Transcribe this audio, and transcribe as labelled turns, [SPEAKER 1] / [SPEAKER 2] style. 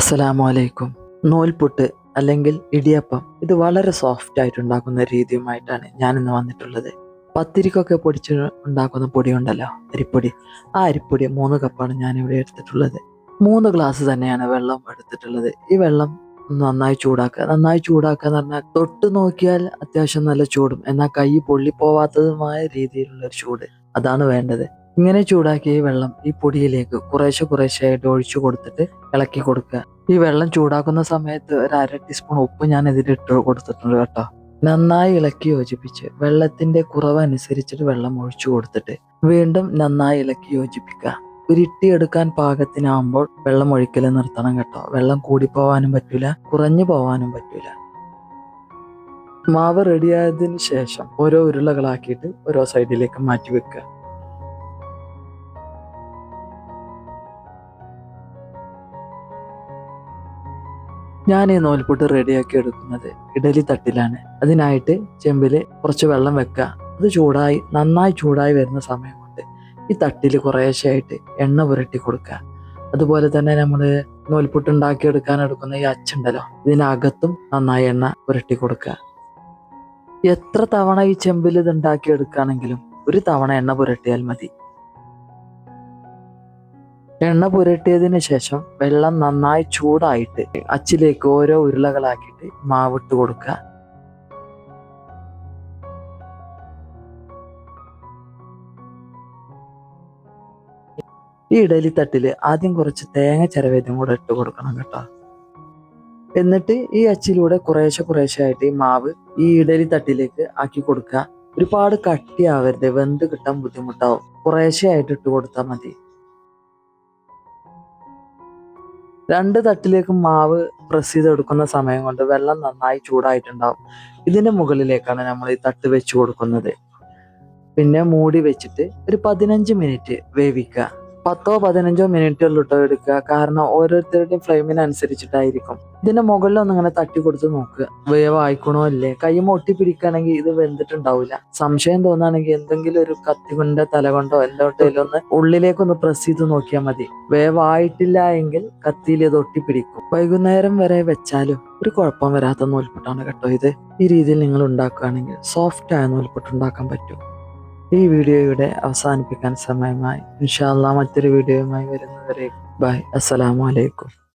[SPEAKER 1] അസ്സലാമു അലൈക്കും നൂൽപുട്ട് അല്ലെങ്കിൽ ഇടിയപ്പം ഇത് വളരെ സോഫ്റ്റ് ആയിട്ട് ഉണ്ടാക്കുന്ന രീതിയുമായിട്ടാണ് ഞാൻ ഇന്ന് വന്നിട്ടുള്ളത്. പത്തിരിക്കൊക്കെ പൊടിച്ച് ഉണ്ടാക്കുന്ന പൊടി ഉണ്ടല്ലോ അരിപ്പൊടി. ആ അരിപ്പൊടി മൂന്ന് കപ്പാണ് ഞാൻ ഇവിടെ എടുത്തിട്ടുള്ളത്. മൂന്ന് ഗ്ലാസ് തന്നെയാണ് വെള്ളം എടുത്തിട്ടുള്ളത്. ഈ വെള്ളം നന്നായി ചൂടാക്കുക. നന്നായി ചൂടാക്കുക എന്ന് പറഞ്ഞാൽ തൊട്ട് നോക്കിയാൽ അത്യാവശ്യം നല്ല ചൂടും. എന്നാൽ കൈ പൊള്ളിപ്പോവാത്തതുമായ രീതിയിലുള്ള ഒരു ചൂട്. അതാണ് വേണ്ടത്. ഇങ്ങനെ ചൂടാക്കിയ ഈ വെള്ളം ഈ പൊടിയിലേക്ക് കുറേശ്ശെ കുറേശ്ശെ ആയിട്ട് ഒഴിച്ചു കൊടുത്തിട്ട് ഇളക്കി കൊടുക്കുക. ഈ വെള്ളം ചൂടാക്കുന്ന സമയത്ത് ഒരു അര ടീസ്പൂൺ ഉപ്പ് ഞാൻ ഇതിൽ ഇട്ട് കൊടുത്തിട്ടുണ്ട് കേട്ടോ. നന്നായി ഇളക്കി യോജിപ്പിച്ച് വെള്ളത്തിന്റെ കുറവ് അനുസരിച്ചിട്ട് വെള്ളം ഒഴിച്ചു കൊടുത്തിട്ട് വീണ്ടും നന്നായി ഇളക്കി യോജിപ്പിക്കുക. ഉരുട്ടിയെടുക്കാൻ പാകത്തിനാവുമ്പോൾ വെള്ളം ഒഴിക്കൽ നിർത്തണം കേട്ടോ. വെള്ളം കൂടിപ്പോവാനും പറ്റൂല കുറഞ്ഞു പോവാനും പറ്റൂല. മാവ് റെഡിയായതിനു ശേഷം ഓരോ ഉരുളകളാക്കിയിട്ട് ഓരോ സൈഡിലേക്ക് മാറ്റി വെക്കുക. ഞാൻ ഈ നൂൽപുട്ട് റെഡിയാക്കി എടുക്കുന്നത് ഇഡലി തട്ടിലാണ്. അതിനായിട്ട് ചെമ്പിൽ കുറച്ച് വെള്ളം വെക്കുക. അത് ചൂടായി നന്നായി ചൂടായി വരുന്ന സമയം കൊണ്ട് ഈ തട്ടിൽ കുറേശ്ശെയായിട്ട് എണ്ണ പുരട്ടി കൊടുക്കുക. അതുപോലെ തന്നെ നമ്മൾ നൂൽപുട്ട് ഉണ്ടാക്കി എടുക്കാൻ എടുക്കുന്ന ഈ അച്ചുണ്ടല്ലോ ഇതിനകത്തും നന്നായി എണ്ണ പുരട്ടി കൊടുക്കുക. എത്ര തവണ ഈ ചെമ്പിൽ ഇത് ഉണ്ടാക്കി എടുക്കുകയാണെങ്കിലും ഒരു തവണ എണ്ണ പുരട്ടിയാൽ മതി. എണ്ണ പുരട്ടിയതിന് ശേഷം വെള്ളം നന്നായി ചൂടായിട്ട് അച്ചിലേക്ക് ഓരോ ഉരുളകളാക്കിയിട്ട് മാവിട്ട് കൊടുക്കുക. ഈ ഇഡലി തട്ടിൽ ആദ്യം കുറച്ച് തേങ്ങ ചിരവേതും കൂടെ ഇട്ട് കൊടുക്കണം കേട്ടോ. എന്നിട്ട് ഈ അച്ചിലൂടെ കുറേശ്ശെ കുറേശ്ശെ ആയിട്ട് ഈ മാവ് ഈ ഇഡലി തട്ടിലേക്ക് ആക്കി കൊടുക്കുക. ഒരുപാട് കട്ടിയാവരുത് വെന്ത് കിട്ടാൻ ബുദ്ധിമുട്ടാവും. കുറേശ്ശെ ആയിട്ട് ഇട്ട് കൊടുത്താൽ മതി. രണ്ട് തട്ടിലേക്ക് മാവ് പ്രസ് ചെയ്ത് എടുക്കുന്ന സമയം കൊണ്ട് വെള്ളം നന്നായി ചൂടായിട്ടുണ്ടാവും. ഇതിന്റെ മുകളിലേക്കാണ് നമ്മൾ ഈ തട്ട് വെച്ച് കൊടുക്കുന്നത്. പിന്നെ മൂടി വെച്ചിട്ട് ഒരു പതിനഞ്ച് മിനിറ്റ് വേവിക്കുക. പത്തോ പതിനഞ്ചോ മിനിറ്റുള്ളിട്ടോ എടുക്കുക. കാരണം ഓരോരുത്തരുടെയും ഫ്ലെയിമിനനുസരിച്ചിട്ടായിരിക്കും ഇതിന്റെ മുകളിലൊന്നും ഇങ്ങനെ തട്ടി കൊടുത്ത് നോക്കുക. വേവ് ആയിക്കണോ അല്ലേ കൈ മൊട്ടി പിടിക്കുകയാണെങ്കിൽ ഇത് വെന്തിട്ടുണ്ടാവില്ല. സംശയം തോന്നുകയാണെങ്കിൽ എന്തെങ്കിലും ഒരു കത്തി തല കൊണ്ടോ എന്തോട്ടേലും ഒന്ന് ഉള്ളിലേക്കൊന്ന് പ്രസ് ചെയ്ത് നോക്കിയാൽ മതി. വേവ് ആയിട്ടില്ല എങ്കിൽ കത്തിയിൽ ഇത് ഒട്ടിപ്പിടിക്കും. വൈകുന്നേരം വരെ വെച്ചാലും ഒരു കുഴപ്പം വരാത്ത നൂൽപുട്ടാണ് കേട്ടോ ഇത്. ഈ രീതിയിൽ നിങ്ങൾ ഉണ്ടാക്കുകയാണെങ്കിൽ സോഫ്റ്റ് ആയ നൂൽപുട്ട് ഉണ്ടാക്കാൻ പറ്റും. ഈ വീഡിയോ ഇവിടെ അവസാനിപ്പിക്കാൻ സമയമായി. ഇൻഷാല്ല മറ്റൊരു വീഡിയോയുമായി വരുന്നവരെ ബൈ അസ്സലാമു അലൈക്കും.